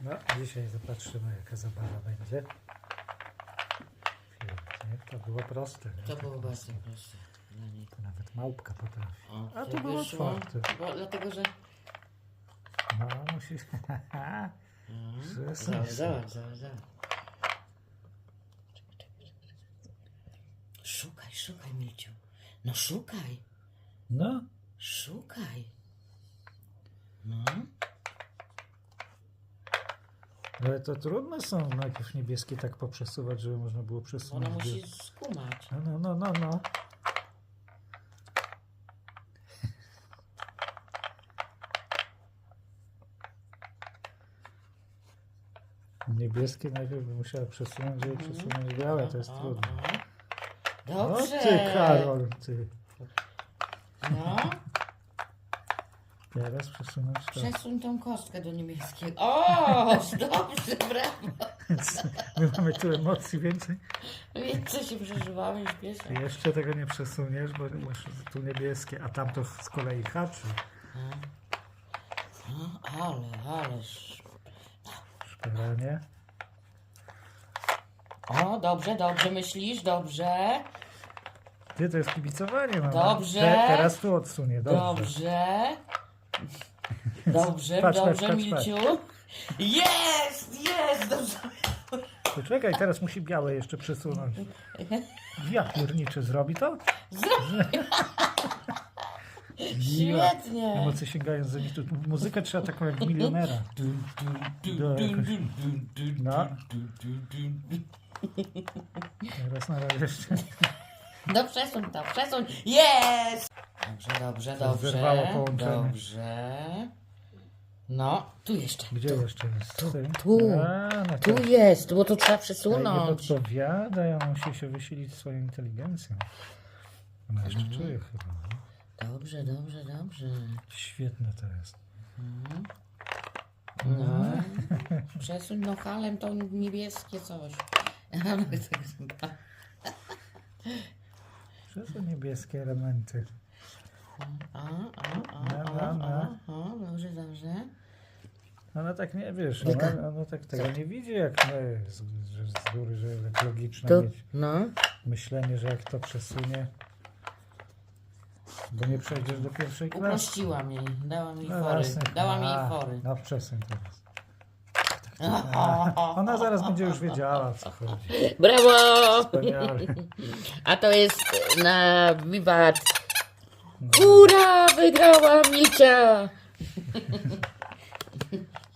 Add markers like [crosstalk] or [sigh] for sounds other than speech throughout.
No, dzisiaj zobaczymy, jaka zabawa będzie. Pięknie, to było proste. nie? To Tak było bardzo proste dla niej. To nawet małpka potrafi. O, A to było wyszło, otwarte. Bo, dlatego, że... No, musisz... Mhm. Zobacz, się. zobacz, zobacz, zobacz. Szukaj, szukaj, Milciu. No szukaj, No, szukaj. No, ale to trudne są najpierw niebieskie tak poprzesuwać, żeby można było przesunąć. ona musi skumać. No, no, no, no, no. Niebieskie najpierw by musiała przesunąć, żeby przesunąć białe, to jest trudne. o. O Dobrze. ty, Karol, ty. No, Teraz przesunąć to. przesuń tą kostkę do niemieckiego. O, [laughs] dobrze, brawo. My mamy tu emocji więcej. Więcej się przeżywamy niż piesek. Ty jeszcze tego nie przesuniesz, bo masz tu niebieskie, a tam to z kolei haczy. No, ale, ależ. Szperanie. O, dobrze, dobrze myślisz, dobrze. Ty, to jest kibicowanie, mama. Dobrze. Te, teraz tu odsunie, dobrze. Dobrze. Dobrze, Patrz, patrz, dobrze, patrz, Milciu. Jest, jest, dobrze. Poczekaj, teraz musi białe jeszcze przesunąć. Ja pierniczy, zrobi to? Ja. Świetnie. Emocje sięgają z zenitu. Muzykę trzeba taką jak milionera. Do jakoś. No. Teraz na razie jeszcze. No przesuń to, przesuń. Jest! Dobrze, dobrze, dobrze. zerwało połączenie. Dobrze. No, tu jeszcze. Gdzie jeszcze jest? Tu, Ty? tu. A, no Tu to- jest, bo to trzeba Ale Nie przesunąć. podpowiada, ja musi się wysilić swoją inteligencją. Ona jeszcze Mhm. czuje chyba. no. Dobrze, dobrze, dobrze. Świetne to jest. No. [laughs] Przesuń no halem to niebieskie coś. [laughs] Co to niebieskie elementy? A, a, a, No, a, no, a, a, dobrze, dobrze. Ona tak nie, wiesz, ona, ona tak tego nie widzi jak my, z, że z góry, że tak logiczne mieć no, myślenie, że jak to przesunie, bo nie przejdziesz do pierwszej klasy. uprościła mnie, dała mi No fory. jasne. Dała mi A, fory. No przesuń teraz. Ona zaraz będzie już wiedziała, o co chodzi. Brawo! Wspaniale. A to jest na wiwat. Ura, wygrała Micia!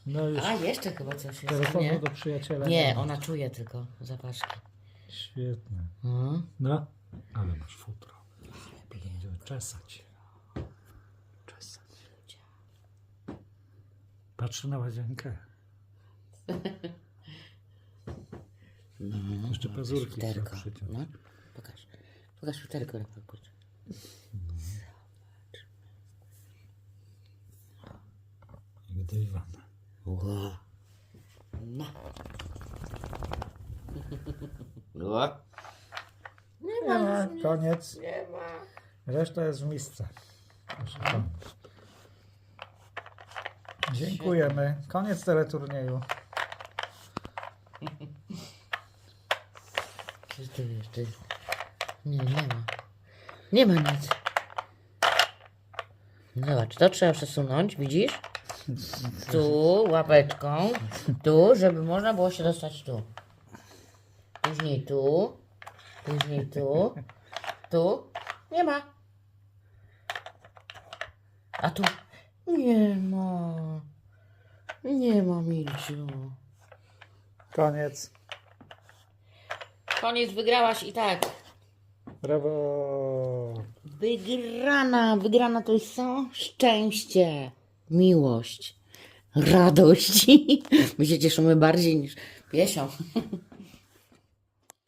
No już A, jeszcze chyba coś jest, telefonu nie? do przyjaciela. Nie, ona czuje tylko zapaszki. Świetne. No. No, ale masz futro. Będziemy czesać. Czesać. Patrzę na łazienkę. No, Jeszcze pazurki trzeba futerko. przyciąć. No, pokaż. Pokaż futerko, Rafał, kurczę. Jak dywan. Ła. No. Ła. Nie ma, koniec. Nie ma. Reszta jest w misce. Proszę. Dziękujemy. Koniec teleturnieju. Czy to jeszcze jest? Nie, nie ma. Nie ma nic. Zobacz, to trzeba przesunąć, widzisz? Tu łapeczką, tu, żeby można było się dostać tu. Później tu, później tu, tu. Nie ma. A tu nie ma. Nie ma, Milciu. Koniec. Koniec, wygrałaś i tak. Brawo. Wygrana, wygrana to jest co? Szczęście, miłość, radość. [laughs] My się cieszymy bardziej niż piesią.